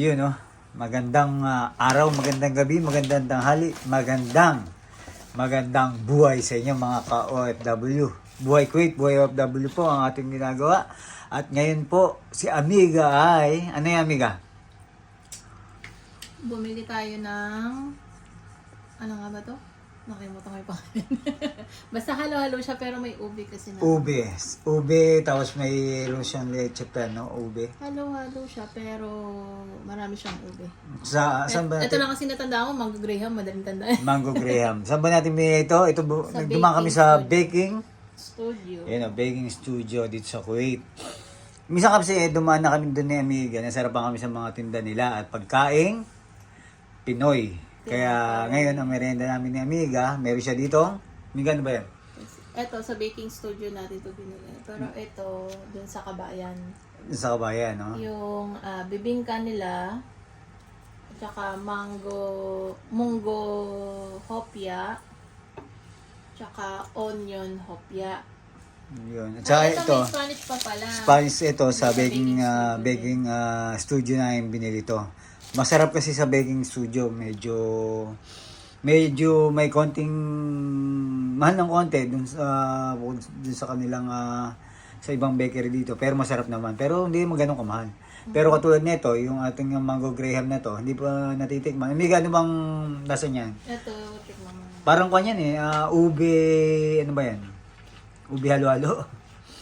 Yun, no? Magandang ah, araw, magandang gabi, magandang tanghali, magandang, magandang buhay sa inyo mga ka-OFW. Buhay Kuwait, buhay OFW po ang ating ginagawa. At ngayon po, si Amiga ay, ano yung Amiga? Bumili tayo ng... Ano nga ba to? Nakalimutan ko yung pangalan. Basta halo-halo siya pero may ubi kasi na. Ube. Ube, tapos mayroon siyang leche pan, no? Ube. Halo-halo siya pero marami siyang ubi. Sa, saan ba Ito natin? lang kasi natandaan ko, Mango Graham, madaling tandaan. Mango Graham. Saan ba natin binili ito? Ito, Sa kami sa studio. baking Studio. Yan o, baking studio dito sa Kuwait. Minsan kasi eh, dumaan na kami doon ni Amiga. Nasarapan kami sa mga tinda nila at pagkaing Pinoy. Kaya ngayon ang merenda namin ni Amiga, meron siya dito. Amiga, ano ba yan? Ito, sa baking studio natin to binili. Pero ito, dun sa kabayan. Sa kabayan, no? Yung ah, bibingka nila, at saka mango, munggo hopya, tsaka onion hopya. Yun. At saka Ah, ito, ito, may Spanish pa pala. Spanish ito sa Sa baking, baking ah, studio baking ah, studio na yung binili to. Masarap kasi sa baking studio, medyo medyo may konting mahal ng konti dun sa dun sa kanilang ah, sa ibang bakery dito. Pero masarap naman. Pero hindi mo ganun kamahal. Pero katulad nito yung ating mango graham na to hindi pa natitikman. May ano bang lasa niyan? Ito, tikman mo. parang kanya eh ah, ube ano ba yan? Ube halo-halo.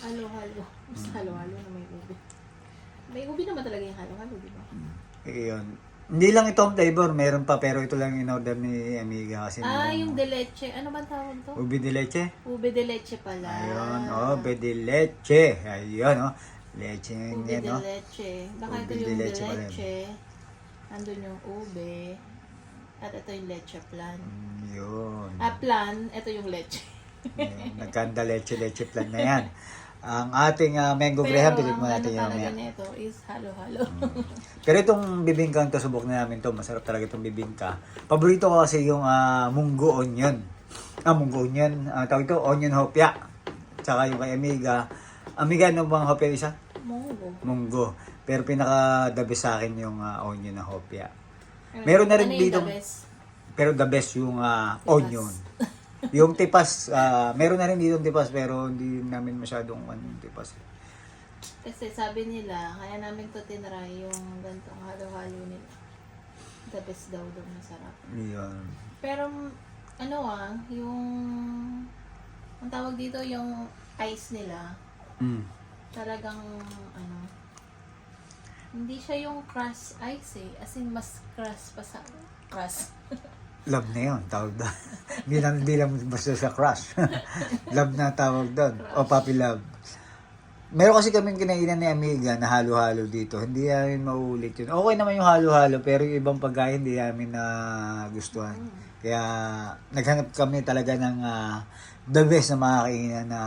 Halo-halo. Mas halo-halo na may ubi. May ubi naman talaga yung halo-halo, di Ayun. Hindi lang ito ang flavor, meron pa pero ito lang in order ni Amiga kasi Ah, yung de leche. Ano ba tawag to? ube de leche. Ube de leche pala. Ayun, oh, ube de leche. Ayun, oh. Leche Ube yan, de no? leche. Baka Ube ito de yung de leche yun. leche. Andun yung ube. At ito yung leche plan. Mm, Yun. Ah, plan. Ito yung leche. Nagkanda leche leche plan na yan. Ang ating ah, mango Pero graham, ang pilit mo ano natin yan talaga mamaya. nito is halo-halo. Pero itong bibingka to subok na namin to, masarap talaga itong bibingka. Paborito ko kasi yung ah, munggo onion. Ah, munggo onion. Ah, tawag ito, onion hopya. Tsaka yung kay Amiga. Amiga, ano bang hopya isa? Munggo. Munggo. Pero pinaka the best sa akin yung ah, onion na hopya. Meron na rin ano dito-? Pero the best yung Tipas. onion. yung tipas, ah, meron na rin dito tipas pero hindi namin masyadong ano, yung tipas. Kasi sabi nila, kaya namin to tinry yung gantong halo-halo nila. The best daw daw masarap. Yun. Pero, ano ah, yung, ang tawag dito, yung ice nila, Mm. talagang, ano, hindi siya yung crush ice eh. As in, mas crush pa sa crush. Love na yun, tawag doon. Hindi lang, hindi lang basta sa crush. love na tawag doon. O puppy love. Meron kasi kaming kinainan ni Amiga na halo-halo dito. Hindi namin mauulit yun. Okay naman yung halo-halo, pero yung ibang pagkain hindi namin na gustuhan. Kaya naghanap kami talaga ng ah, the best na makakainan na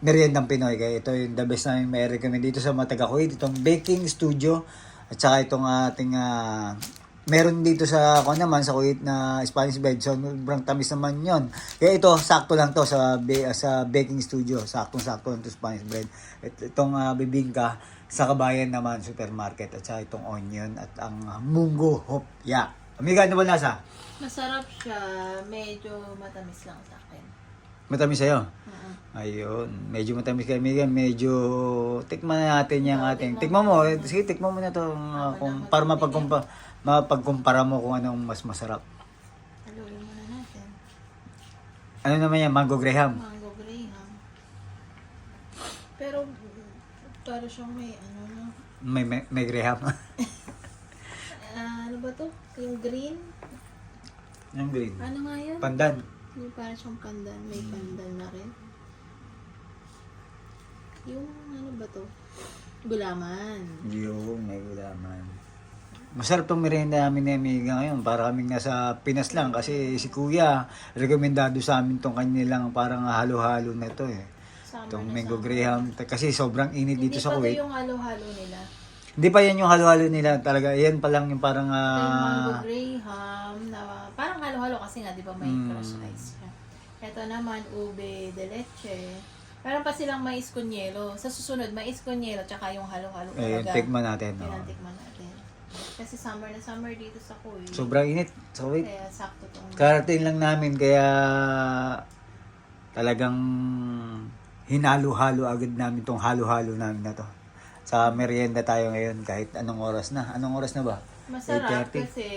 meriendang Pinoy. Kaya ito yung the best namin may recommend dito sa Mataga Kuwait. Itong baking studio at saka itong ating ah, meron dito sa ako naman sa Kuwait na Spanish bread. So sobrang tamis naman 'yon. Kaya ito sakto lang to sa sa baking studio. Saktong-sakto lang to Spanish bread. At itong ah, bibingka sa kabayan naman supermarket at saka itong onion at ang ah, munggo hopya. Amiga, ano ba nasa? Masarap siya, medyo matamis lang sa akin. Matamis sa'yo? Oo. Ayun, medyo matamis kay Amiga, medyo tikman na natin yung ating. tikman mo, sige, tikman mo na to uh, kung para mapagkumpa mapagkumpara mo kung anong mas masarap. Haluin muna natin. Ano naman yan, mango graham. Mango Graham. Pero, para siyang may ano na. May may, may graham. Ah, ano ba to? Yung green? yung green. Ano nga yan? Pandan. Yung para siyang pandan. May pandan na rin. Yung ano ba to? Gulaman. Yung may gulaman. Masarap tong merienda namin ni Amiga ngayon. Para kaming nasa Pinas lang kasi si Kuya, rekomendado sa amin tong kanilang parang halo-halo na to eh. Itong na mango graham. Kasi sobrang init Hindi dito pa sa Kuwait. yung halo-halo nila. Hindi pa yan yung halo-halo nila talaga. Yan pa lang yung parang yung mango ah graham na parang halo-halo kasi nga di ba may Mm. crush ice siya. Ito naman ube de leche. Meron pa silang mais kunyelo. Sa susunod, mais kunyelo, tsaka yung halo-halo talaga. tikman natin. Oh. ang tikman natin. Kasi summer na summer dito sa Kuwait. Sobrang init. So, wait. Kaya sakto tong... Karating lang namin kaya talagang hinalo-halo agad namin tong halo-halo namin na to. Sa merienda tayo ngayon kahit anong oras na. Anong oras na ba? Masarap 8:30. kasi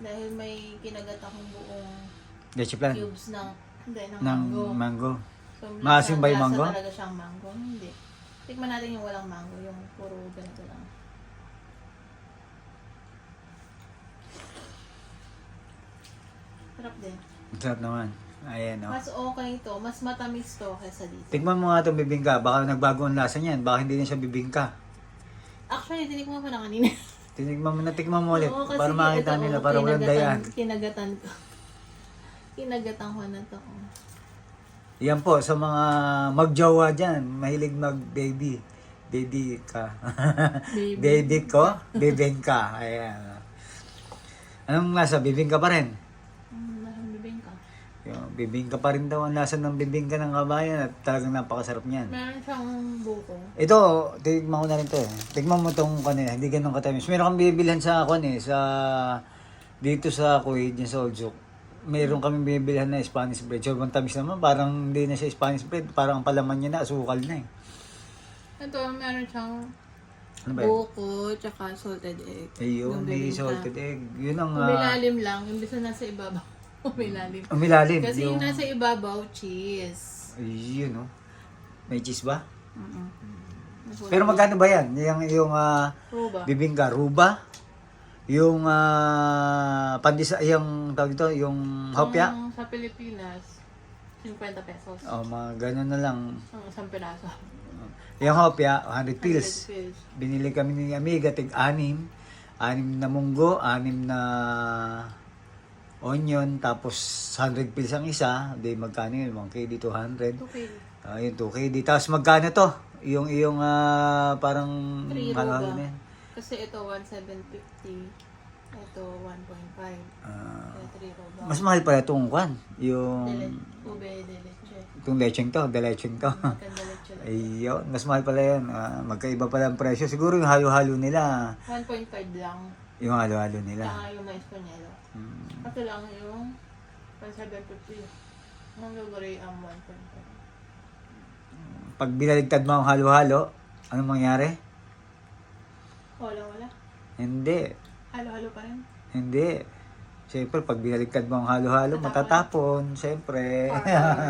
dahil may kinagat akong buong Leche plan cubes ng, hindi, ng, ng mango. mango. So, Maasim ba yung mango? talaga siyang mango? Hindi. Tikman natin yung walang mango, yung puro ganito lang. Sarap din. Sarap naman. Ayan oh. Mas okay to, mas matamis to kaysa dito. Tikman mo nga itong bibingka. Baka nagbago ang lasa niyan. Baka hindi na siya bibingka. Actually, tinikman ko na kanina. Tinikman mo na, tikman mo ulit. Oo, kasi para makita ito, nila, para walang dayan. kinagatan- Kinagatan ko. Kinagatan ko na to. Yan po, sa mga magjowa dyan, mahilig mag-baby. Baby ka. Baby. Baby ko, bibingka. Ayan. Anong lasa? Bibingka pa rin. Mm, Parang bibingka. Yung bibingka pa rin daw ang lasa ng bibingka ng kabayan at talagang napakasarap niyan. Meron siyang buko. Ito, tignan ko na rin to eh. Tignan mo tong kanina, hindi ganun katamis. Meron kang bibilhan sa ako eh, sa dito sa Kuwait, yung sa Oljok. Meron kami bibilhan na Spanish bread. Sobrang tamis naman, parang hindi na siya Spanish bread. Parang ang palaman niya na, asukal na eh. Ito, meron siyang Ano ba yun? buko, tsaka salted egg. Ayun, may salted egg. Yun ang... ah, Umilalim lang, imbis na nasa ibabaw. Umilalim. umilalim. Kasi yung, nasa ibabaw, cheese. Ayun, oh. May cheese ba? Mm-mm. Pero magkano ba yan? Yung, yung ah, Ruba. bibingka, ruba? Yung ah, pandisa, yung tawag ito, yung hopya? Ang sa Pilipinas, 50 pesos. Oh, mga ganun na lang. Ang isang piraso. Yung hopya, 100 pills. 100 pills. Binili kami ni Amiga, tig anim. Anim na munggo, anim na onion, tapos 100 pills ang isa. Di magkano yun? 1KD, 200. Okay. Ah, yun, 2KD. Tapos magkano to? Yung, yung ah, parang... 3 ano? Kasi ito 1,750. Ito 1.5. Ah, Kaya 3 ruba. mas mahal pala itong kwan. Yung... Dele, ube de leche. Itong lecheng to, delecheng to. Maganda leche lang. Ayun, mas mahal pala yun. Ah, magkaiba pala ang presyo. Siguro yung halo-halo nila. 1.5 lang. Yung halo-halo nila. Saka yung mais panelo. Hmm. Ito lang yung 1,750. Ang luguri ang 1.5. Pag binaligtad mo ang halo-halo, anong mangyari? Wala, wala. Hindi. Halo-halo pa rin. Hindi. Siyempre, pag binaligtad mo ang halo-halo, matatapon. Siyempre.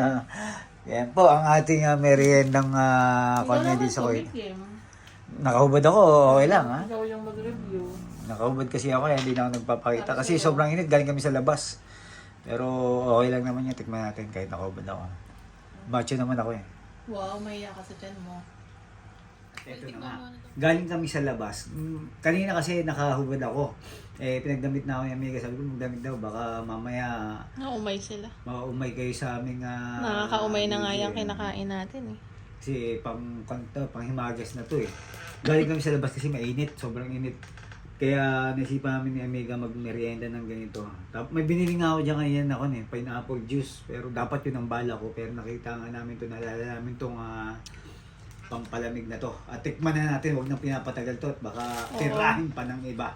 Yan po ang ating uh, meriendang uh, naman di sa tumikim. Nakahubad ako, okay lang ha. Ikaw yung mag-review. Nakahubad kasi ako, eh, hindi na ako nagpapakita. Kasi sobrang init, galing kami sa labas. Pero okay lang naman yun, tikman natin kahit nakahubad ako. Macho naman ako eh. Wow, mahiya ka sa tiyan mo. Ito na nga. Galing kami sa labas. Mm, Kanina kasi nakahubad ako. Eh, pinagdamit na ako yung amiga. Sabi ko, magdamit daw. Baka mamaya Naumay sila. maumay kayo sa aming... ah, Nakakaumay na nga yung kinakain natin eh. Kasi pang, kanto, pang himagas na to eh. Galing kami sa labas kasi mainit. Sobrang init. Kaya nasipa namin ni Amiga magmerienda ng ganito. Tapos may binili nga ako dyan ngayon ako eh, pineapple juice. Pero dapat yun ang bala ko. Pero nakita nga namin to nalala namin tong ah, pampalamig na to. At tikman na natin, huwag nang pinapatagal to. At baka Oo. tirahin pa ng iba.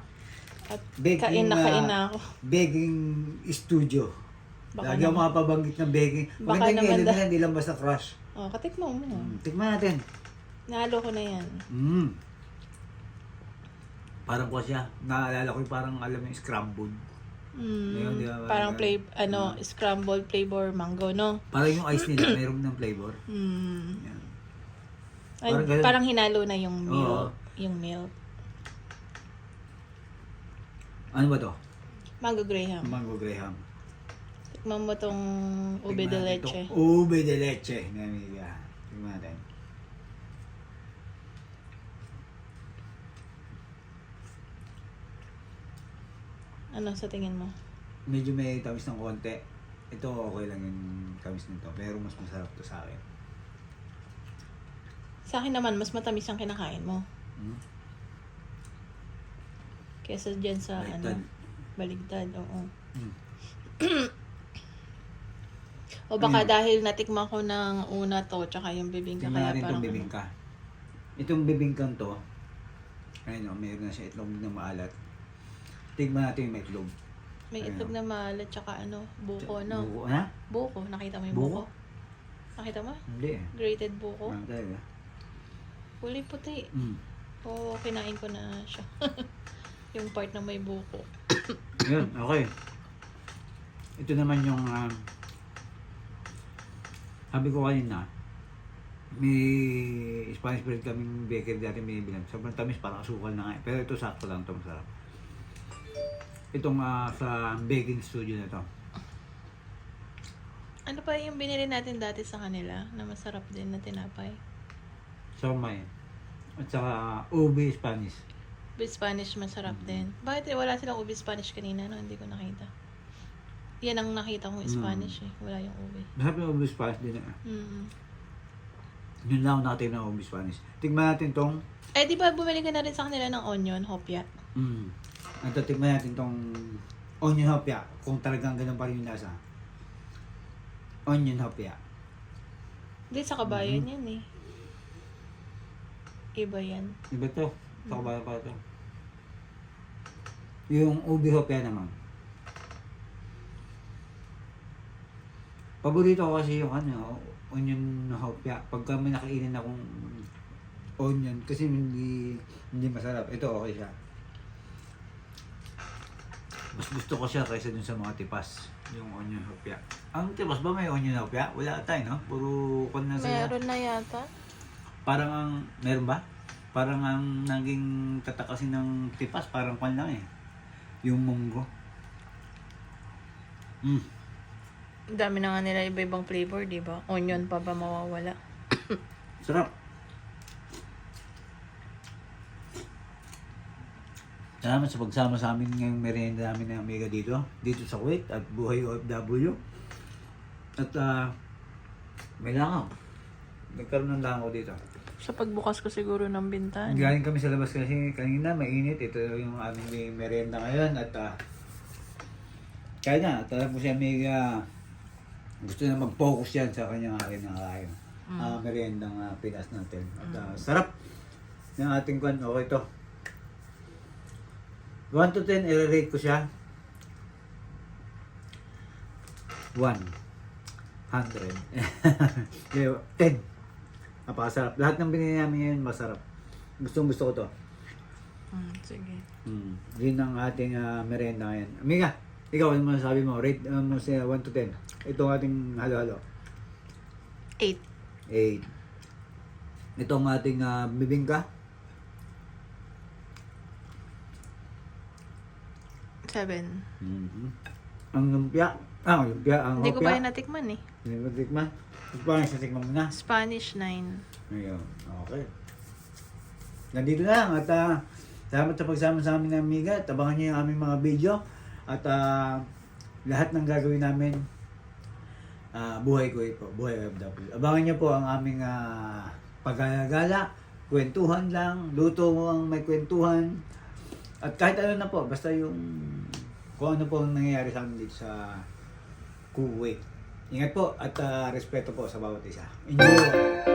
At Baking, kain na ah, kain na ako. Begging studio. Baka Lagi ako naman- makapabanggit ng begging. Baka Maganda yung naman yelo da- nila, hindi lang basta crush. Oh, katikmo mo. Mm, tikman natin. Nalo ko na yan. Mm. Parang ko siya. Naalala ko yung parang alam yung scrambled. Mm, Ayun, di ba? parang play, ano, Ah. scrambled flavor mango, no? Parang yung ice nila, mayroon ng flavor. Mm. Yan. Ay, Parang ganun. parang hinalo na yung Oo. milk. Yung milk. Ano ba to? Mango Graham. Mango Graham. Tikman mo tong ube de natin leche. Ube de leche. Namiga. Tingnan natin. Ano sa tingin mo? Medyo may tamis ng konti. Ito okay lang yung tamis nito. Pero mas masarap to sa akin. Sa akin naman, mas matamis ang kinakain mo. Hmm? Kesa dyan sa Baligtad. ano, baligtad, oo. Hmm. O baka Ayun. dahil natikman ko ng una to, tsaka yung bibingka, Tingnan kaya natin parang... itong bibingka. Itong bibingkang to, ayun o, meron na siya itlog na maalat. Tignan natin yung may itlog. May Ayun. itlog na maalat, tsaka ano, buko, no? Buko na? Buko. Nakita mo yung Buko? buko? Nakita mo? Hindi eh. Grated buko. Ano talaga? Kulay puti. Mm. Oo, kinain ko na siya. yung part na may buko. Yun, okay. Ito naman yung um, sabi ko kanina, may Spanish bread kaming bakery dati binibilang. Sobrang tamis, parang asukal na nga. eh. Pero ito sakto lang ito, masarap. Itong ah, sa baking studio na to. Ano pa yung binili natin dati sa kanila na masarap din na tinapay? Somay. At saka ubi Spanish. Ubi Spanish masarap Mm. din. Bakit eh, wala silang ubi Spanish kanina no? Hindi ko nakita. Yan ang nakita kong Mm. Spanish eh. Wala yung ubi. Masarap yung ubi Spanish din. Eh. Mm. Yun lang natin ng ubi Spanish. Tignan natin tong Eh, di ba bumili ka na rin sa kanila ng onion, hopya? Mm. At tignan natin tong onion hopya kung talagang ganun pa rin yung lasa. Onion hopya. Hindi, sa kabayan Mm-hmm. yan eh. Iba yan. Iba to. Sa kabaya pa to. Yung ubi hopya naman. Paborito ko kasi yung ano, onion hopya. Pagka may nakainin akong onion, kasi hindi hindi masarap. Ito okay siya. Mas gusto ko siya kaysa dun sa mga tipas. Yung onion hopya. Ang tipas ba may onion hopya? Wala tayo, no? Puro kon na sila. Meron na yata. Parang ang, meron ba? Parang ang naging tatakasin ng tipas, parang pan lang eh. Yung munggo. Mm. Ang dami na nga nila iba-ibang flavor, di ba? Onion pa ba mawawala? Sarap. Salamat sa pagsama sa amin ngayong merienda namin ng Omega dito. Dito sa Kuwait at Buhay OFW. At ah, may langaw. Nagkaroon ng langaw dito. Sa pagbukas ko siguro ng bintana. Galing kami sa labas kasi kanina mainit. Ito yung aming merienda ngayon at uh, kaya na, talagang po si Amiga gusto na mag-focus yan sa kanyang akin na kain. Ah, merienda ng uh, Pinas natin. At ah, sarap ng ating kwan. Okay to. 1 to 10, i-rate ko siya. 1. 100. 10. Napakasarap. Lahat ng binili namin ngayon masarap. Gustong gusto ko to. Hmm, sige. Mm. Yun ang ating ah, merienda ngayon. Amiga, ikaw ano masasabi mo? Rate uh, mo sa 1 to 10. Ito ang ating halo-halo. 8. 8. Ito ang ating ah, bibingka. 7. Mhm. Ang lumpia. Ah, ang lumpia. Ang Hindi ko pa hopya. yung natikman eh. Hindi mo tikman. Sa tikman mo na. Spanish 9. Ayun. Okay. Nandito na lang. At ah, salamat sa pagsama sa amin ng amiga. At abangan niyo yung aming mga video. At ah, lahat ng gagawin namin ah, buhay ko ito. Buhay OFW. Abangan niyo po ang aming uh, paggagala. Kwentuhan lang. Luto mo ang may kwentuhan. At kahit ano na po. Basta yung kung ano po ang nangyayari sa amin dito sa Kuwait. Ingat po at ah, respeto po sa bawat isa. Enjoy!